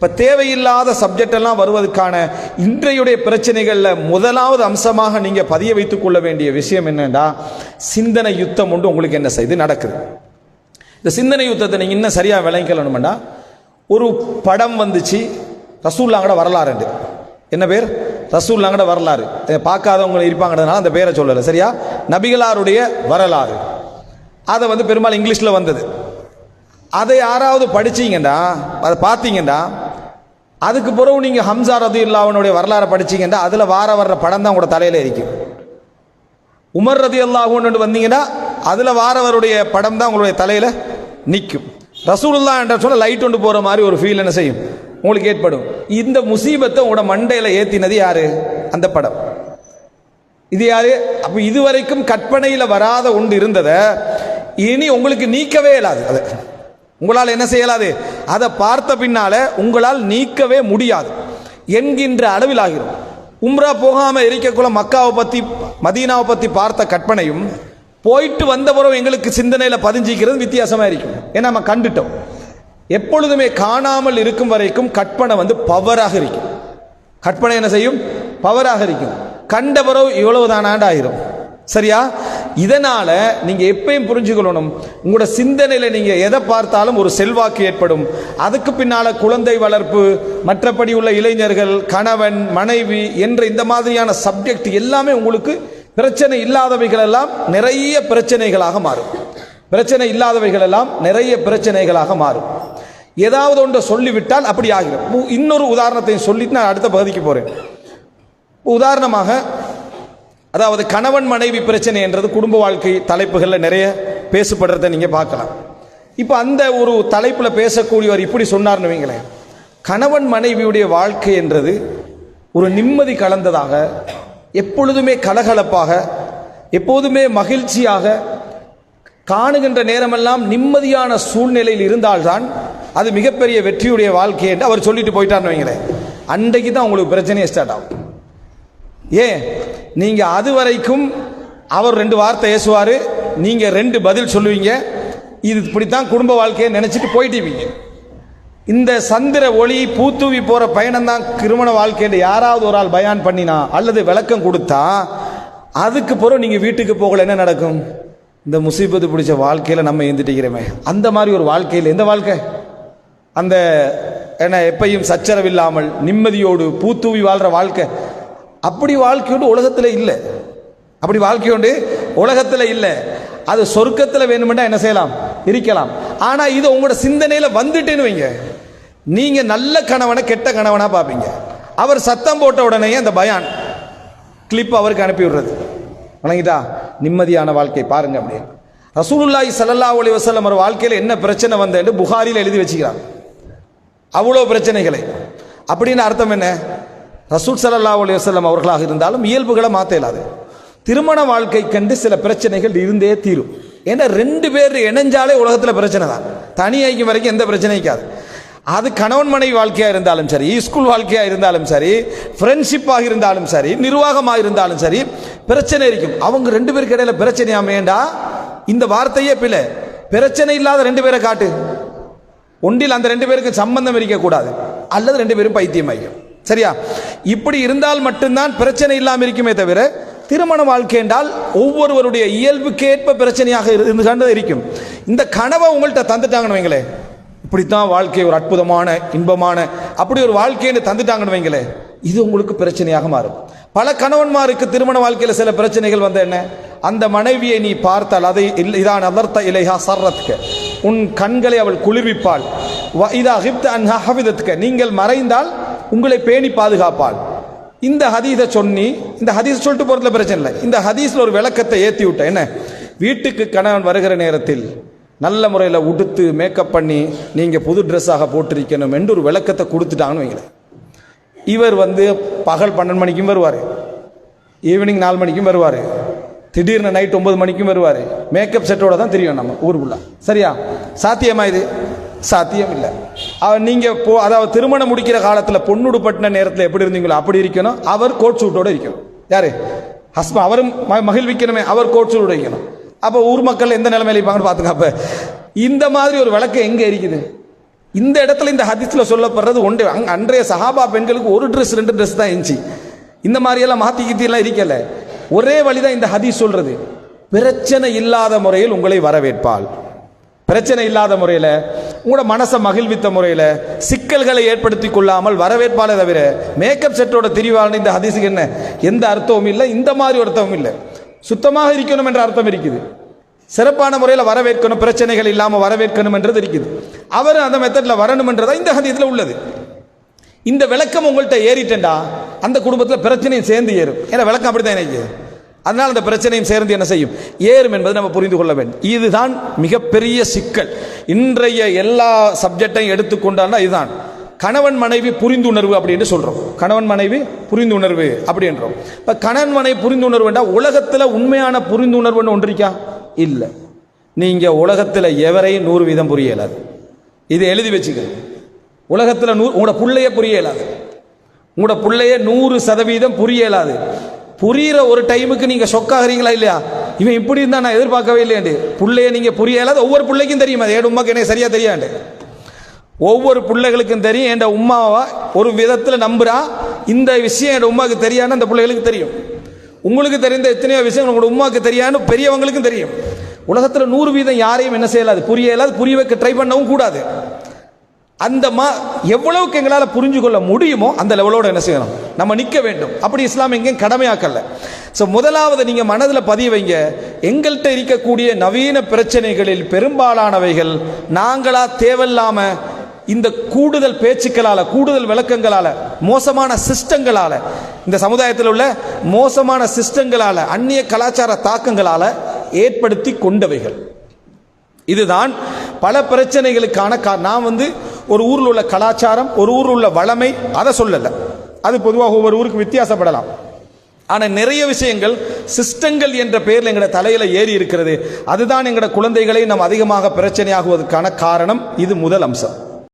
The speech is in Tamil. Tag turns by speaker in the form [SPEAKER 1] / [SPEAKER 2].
[SPEAKER 1] இப்போ தேவையில்லாத சப்ஜெக்ட் எல்லாம் வருவதற்கான இன்றையுடைய பிரச்சனைகளில் முதலாவது அம்சமாக நீங்கள் பதிய வைத்துக் கொள்ள வேண்டிய விஷயம் என்னென்னா சிந்தனை யுத்தம் ஒன்று உங்களுக்கு என்ன செய்து நடக்குது. இந்த சிந்தனை யுத்தத்தை நீங்கள் இன்னும் சரியாக விளங்கிக்கணும்னா ஒரு படம் வந்துச்சு ரசூல்லாங்கட வரலாறுண்டு. என்ன பேர்? ரசூல்லாங்கட வரலாறு. பார்க்காதவங்க இருப்பாங்கன்றதுனால அந்த பேரை சொல்லலை சரியா? நபிகளாருடைய வரலாறு. அதை வந்து பெரும்பாலும் இங்கிலீஷில் வந்தது. அதை யாராவது படிச்சீங்கன்னா அதை பார்த்தீங்கன்னா அதுக்கு பிறகு நீங்கள் ஹம்சா ரது இல்லாவனுடைய வரலாறை படிச்சீங்கன்னா அதில் வார வர்ற படம் தான் உங்களோட தலையில் இருக்கும் உமர் ரதி அல்லாஹூன்னு வந்தீங்கன்னா அதில் வாரவருடைய படம் தான் உங்களுடைய தலையில் நிற்கும் ரசூலுல்லா என்ற சொன்னால் லைட் கொண்டு போகிற மாதிரி ஒரு ஃபீல் என்ன செய்யும்? உங்களுக்கு ஏற்படும். இந்த முசீபத்தை உங்களோட மண்டையில் ஏற்றினது யார்? அந்த படம். இது யார்? அப்போ இதுவரைக்கும் கற்பனையில் வராத ஒன்று இருந்ததை இனி உங்களுக்கு நீக்கவே இயலாது. அதை. உங்களால் என்ன செய்யலாது? அதை பார்த்த பின்னால உங்களால் நீக்கவே முடியாது என்கின்ற அளவில் ஆகிரும் உம்ரா போகாமல் இருக்கக்குள்ள மக்காவை பற்றி மதீனாவை பற்றி பார்த்த கற்பனையும் போயிட்டு வந்த பிறகு எங்களுக்கு சிந்தனையில் பதிஞ்சிக்கிறது வித்தியாசமாக இருக்கும். ஏன்னா நம்ம கண்டுட்டோம். எப்பொழுதுமே காணாமல் இருக்கும் வரைக்கும் கற்பனை வந்து பவராக இருக்கும். கற்பனை என்ன செய்யும்? பவராக இருக்கும். கண்ட பிறகு இவ்வளவுதானாண்டு ஆயிரும் சரியா? இதனால நீங்க எப்பயும் புரிஞ்சுக்கணும் உங்களோட சிந்தனையில நீங்க எதை பார்த்தாலும் ஒரு செல்வாக்கு ஏற்படும். அதுக்கு பின்னால குழந்தை வளர்ப்பு மற்றபடி உள்ள இளைஞர்கள் கணவன் மனைவி என்ற இந்த மாதிரியான சப்ஜெக்ட் எல்லாமே உங்களுக்கு பிரச்சனை இல்லாதவைகள் எல்லாம் நிறைய பிரச்சனைகளாக மாறும். பிரச்சனை இல்லாதவைகள் எல்லாம் நிறைய பிரச்சனைகளாக மாறும். ஏதாவது ஒன்றை சொல்லிவிட்டால் அப்படி ஆகிடும். உ- இன்னொரு உதாரணத்தை சொல்லிட்டு நான் அடுத்த பகுதிக்கு போறேன். உதாரணமாக அதாவது கணவன் மனைவி பிரச்சனை என்றது குடும்ப வாழ்க்கை தலைப்புகளில் நிறைய பேசப்படுறதை நீங்கள் பார்க்கலாம். இப்போ அந்த ஒரு தலைப்பில் பேசக்கூடியவர் இப்படி சொன்னார்னு வைங்களேன். கணவன் மனைவியுடைய வாழ்க்கை என்றது ஒரு நிம்மதி கலந்ததாக எப்பொழுதுமே கலகலப்பாக எப்போதுமே மகிழ்ச்சியாக காணுகின்ற நேரமெல்லாம் நிம்மதியான சூழ்நிலையில் இருந்தால்தான் அது மிகப்பெரிய வெற்றியுடைய வாழ்க்கை என்று அவர் சொல்லிட்டு போயிட்டார்னு வைங்களேன். அன்றைக்கு தான் உங்களுக்கு பிரச்சனையே ஸ்டார்ட் ஆகும். ஏன்? நீங்க அது வரைக்கும் அவர் ரெண்டு வார்த்தை ஏசுவாரு நீங்க ரெண்டு பதில் சொல்லுவீங்க. இது இப்படித்தான் குடும்ப வாழ்க்கையை நினைச்சிட்டு போயிட்டுவீங்க. இந்த சந்திர ஒளி பூத்தூவி போற பயணம் தான் திருமண வாழ்க்கைன்னு யாராவது ஒரு ஆள் பயான் பண்ணினா அல்லது விளக்கம் கொடுத்தா அதுக்கு பிறகு நீங்க வீட்டுக்கு போகல என்ன நடக்கும்? இந்த முசீபத்து பிடிச்ச வாழ்க்கையில நம்ம எழுந்துட்டிக்கிறோமே அந்த மாதிரி ஒரு வாழ்க்கையில் எந்த வாழ்க்கை? அந்த என்ன எப்பையும் சச்சரவில்லாமல் நிம்மதியோடு பூத்தூவி வாழ்ற வாழ்க்கை. அப்படி வாழ்க்கையோடு உலகத்தில் இல்லை. அப்படி வாழ்க்கையோண்டு உலகத்தில் இல்லை. அது சொர்க்கத்தில் வேணுமெண்டா என்ன செய்யலாம்? இருக்கலாம். ஆனால் இது உங்களோட சிந்தனையில் வந்துட்டேன்னு வைங்க. நீங்கள் நல்ல கணவனை கெட்ட கணவனாக பார்ப்பீங்க. அவர் சத்தம் போட்ட உடனே அந்த பயான் கிளிப் அவருக்கு அனுப்பி விடுறது. வணங்கிட்டா? நிம்மதியான வாழ்க்கை பாருங்க அப்படின்னு ரசூலுல்லாஹி சல்லா அலி வஸல்லம் ஒரு வாழ்க்கையில் என்ன பிரச்சனை வந்தேன்னு புகாரில் எழுதி வச்சுக்கிறாங்க அவ்வளோ பிரச்சனைகளை. அப்படின்னு அர்த்தம் என்ன? ரசூல் சல்லா அலி வசல்லம் அவர்களாக இருந்தாலும் இயல்புகளை மாற்ற இயலாது திருமண வாழ்க்கை கண்டு சில பிரச்சனைகள் இருந்தே தீரும். ஏன்னா ரெண்டு பேர் இணைஞ்சாலே உலகத்தில் பிரச்சனை தான். தனி ஐக்கியம் வரைக்கும் எந்த பிரச்சனையும் இருக்காது. அது கணவன் மனைவி வாழ்க்கையாக இருந்தாலும் சரி ஸ்கூல் வாழ்க்கையாக இருந்தாலும் சரி ஃப்ரெண்ட்ஷிப்பாக இருந்தாலும் சரி நிர்வாகமாக இருந்தாலும் சரி பிரச்சனை இருக்கும். அவங்க ரெண்டு பேருக்கு இடையில பிரச்சனை அமையண்டா? இந்த வார்த்தையே பிள்ளை பிரச்சனை இல்லாத ரெண்டு பேரை காட்டு. ஒன்றில் அந்த ரெண்டு பேருக்கு சம்பந்தம் இருக்கக்கூடாது. அல்லது ரெண்டு பேரும் பைத்தியம் ஆகியும் சரியா? இப்படி இருந்தால் மட்டும்தான் பிரச்சனை இல்லாமல் இருக்குமே தவிர திருமண வாழ்க்கை என்றால் ஒவ்வொருவருடைய இயல்புக்கேற்ப பிரச்சனையாக இருந்து கண்டு இருக்கும். இந்த கனவை உங்கள்கிட்ட தந்துட்டாங்கன்னு வைங்களேன் இப்படித்தான் வாழ்க்கை ஒரு அற்புதமான இன்பமான அப்படி ஒரு வாழ்க்கைன்னு தந்துட்டாங்கன்னு வைங்களேன் இது உங்களுக்கு பிரச்சனையாக மாறும். பல கணவன்மாருக்கு திருமண வாழ்க்கையில் சில பிரச்சனைகள் வந்த என்ன? அந்த மனைவியை நீ பார்த்தால் அதை இதான் அதர்த்த இலைஹா சர்ரத்க உன் கண்களை அவள் குளிர்விப்பாள். வ- இதா ஹிப்த அன்ஹா நீங்கள் மறைந்தால் உங்களை பேணி பாதுகாப்பாள். இந்த ஹதீஸை சொன்னி இந்த ஹதீஸ் சொல்லிட்டு போகிறதுல பிரச்சனை இல்லை. இந்த ஹதீஸில் ஒரு விளக்கத்தை ஏற்றி விட்டேன். என்ன? வீட்டுக்கு கணவன் வருகிற நேரத்தில் நல்ல முறையில் உடுத்து மேக்கப் பண்ணி நீங்கள் புது ட்ரெஸ்ஸாக போட்டிருக்கணும் என்று ஒரு விளக்கத்தை கொடுத்துட்டாங்கன்னு வைங்களேன். இவர் வந்து பகல் பன்னெண்டு மணிக்கும் வருவார். ஈவினிங் நாலு மணிக்கும் வருவார். திடீர்னு நைட் ஒம்பது மணிக்கும் வருவார். மேக்கப் செட்டோட தான் தெரியும் நம்ம ஊருக்குள்ள. சரியா? சாத்தியமா இது? சாத்தியம் இல்லை அவர் நீங்கள் போ அதாவது திருமணம் முடிக்கிற காலத்தில் பொண்ணுடுப்பட்டின நேரத்தில் எப்படி இருந்தீங்களோ அப்படி இருக்கணும். அவர் கோட் சூட்டோட இருக்கணும். யார்? ஹஸ்பண்ட் அவரும் ம- மகிழ்விக்கணுமே அவர் கோட் சூட்டோட இருக்கணும். அப்போ ஊர் மக்கள் எந்த நிலைமையில இருப்பாங்கன்னு பார்த்துங்க அப்போ. இந்த மாதிரி ஒரு விளக்கு எங்கே இருக்குது? இந்த இடத்துல இந்த ஹதிஸில் சொல்லப்படுறது ஒன்று அங்கே அன்றைய சஹாபா பெண்களுக்கு ஒரு ட்ரெஸ் ரெண்டு ட்ரெஸ் தான் இருந்துச்சு. இந்த மாதிரியெல்லாம் மாற்றி கித்தியெல்லாம் இருக்கலை? ஒரே வழி தான் இந்த ஹதீஸ் சொல்கிறது பிரச்சனை இல்லாத முறையில் உங்களை வரவேற்பாள். பிரச்சனை இல்லாத முறையில் உங்களோட மனசை மகிழ்வித்த முறையில் சிக்கல்களை ஏற்படுத்தி கொள்ளாமல் வரவேற்பாலே தவிர மேக்கப் செட்டோட திரிவாள் இந்த ஹதீஸுக்கு என்ன? எந்த அர்த்தமும் இல்லை இந்த மாதிரி அர்த்தமும் இல்லை. சுத்தமாக இருக்கணும் என்ற அர்த்தம் இருக்குது. சிறப்பான முறையில் வரவேற்கணும் பிரச்சனைகள் இல்லாமல் வரவேற்கணும் என்றது இருக்குது. அவர் அந்த மெத்தடில் வரணும்ன்றதா இந்த ஹதீஸில் உள்ளது. இந்த விளக்கம் உங்கள்கிட்ட ஏறிட்டேன்டா அந்த குடும்பத்தில் பிரச்சனையும் சேர்ந்து ஏறும். ஏன்னா விளக்கம் அப்படித்தான் எனக்கு. அதனால் அந்த பிரச்சனையும் சேர்ந்து என்ன செய்யும்? ஏறும் என்பதை நம்ம புரிந்து கொள்ள வேண்டும். இதுதான் மிகப்பெரிய சிக்கல். இன்றைய எல்லா சப்ஜெக்டையும் எடுத்துக்கொண்டான்னா இதுதான். கணவன் மனைவி புரிந்துணர்வு அப்படின்னு சொல்கிறோம் கணவன் மனைவி புரிந்துணர்வு அப்படின்றோம் இப்போ கணவன் மனைவி புரிந்துணர்வுண்டா உலகத்தில் உண்மையான புரிந்துணர்வுன்னு ஒன்று இருக்கா? இல்லை. நீங்கள் உலகத்தில் எவரையும் நூறு வீதம் புரிய இயலாது இதை எழுதி வச்சுக்கணும். உலகத்தில் நூறு உங்களோட புள்ளைய புரிய இயலாது உங்களோட புள்ளைய நூறு சதவீதம் புரிய இயலாது புரியிற ஒரு டைமுக்கு நீங்க ஷொக்காகிறீங்களா இல்லையா? இவன் இப்படி இருந்தா நான் எதிர்பார்க்கவே இல்லையாண்டு. பிள்ளைய நீங்க புரிய ஒவ்வொரு பிள்ளைக்கும் தெரியும்? அது ஏன் உமாக்கு எனக்கு சரியா தெரியாண்டு? ஒவ்வொரு பிள்ளைகளுக்கும் தெரியும் என் உமாவா ஒரு விதத்தில் நம்புறா? இந்த விஷயம் என் உமாவுக்கு தெரியான்னு அந்த பிள்ளைகளுக்கு தெரியும். உங்களுக்கு தெரிந்த எத்தனையோ விஷயம் உங்களோட உமாவுக்கு தெரியான்னு பெரியவங்களுக்கும் தெரியும். உலகத்தில் நூறு வீதம் யாரையும் என்ன செய்யலாது? புரிய இயலாது புரிய வைக்க ட்ரை பண்ணவும் கூடாது. அந்த மா எவ்வளவுக்கு எங்களால் புரிஞ்சு கொள்ள முடியுமோ அந்த லெவலோட என்ன செய்யணும்? நம்ம நிற்க வேண்டும். அப்படி இஸ்லாம் எங்கேயும் கடமையாக்கல. ஸோ முதலாவது நீங்கள் மனதில் பதிய வைங்க. எங்கள்கிட்ட இருக்கக்கூடிய நவீன பிரச்சனைகளில் பெரும்பாலானவைகள் நாங்களா தேவையில்லாமல் இந்த கூடுதல் பேச்சுக்களால் கூடுதல் விளக்கங்களால் மோசமான சிஸ்டங்களால் இந்த சமுதாயத்தில் உள்ள மோசமான சிஸ்டங்களால் அந்நிய கலாச்சார தாக்கங்களால் ஏற்படுத்தி கொண்டவைகள். இதுதான் பல பிரச்சனைகளுக்கான கா- நான் வந்து ஒரு ஊரில் உள்ள கலாச்சாரம் ஒரு ஊரில் உள்ள வளமை அதை சொல்லலை. அது பொதுவாக ஒவ்வொரு ஊருக்கு வித்தியாசப்படலாம். ஆனால் நிறைய விஷயங்கள் சிஸ்டங்கள் என்ற பெயரில் எங்களோட தலையில் ஏறி இருக்கிறது. அதுதான் எங்களோட குழந்தைகளை நாம் அதிகமாக பிரச்சனையாகுவதற்கான காரணம். இது முதல் அம்சம்.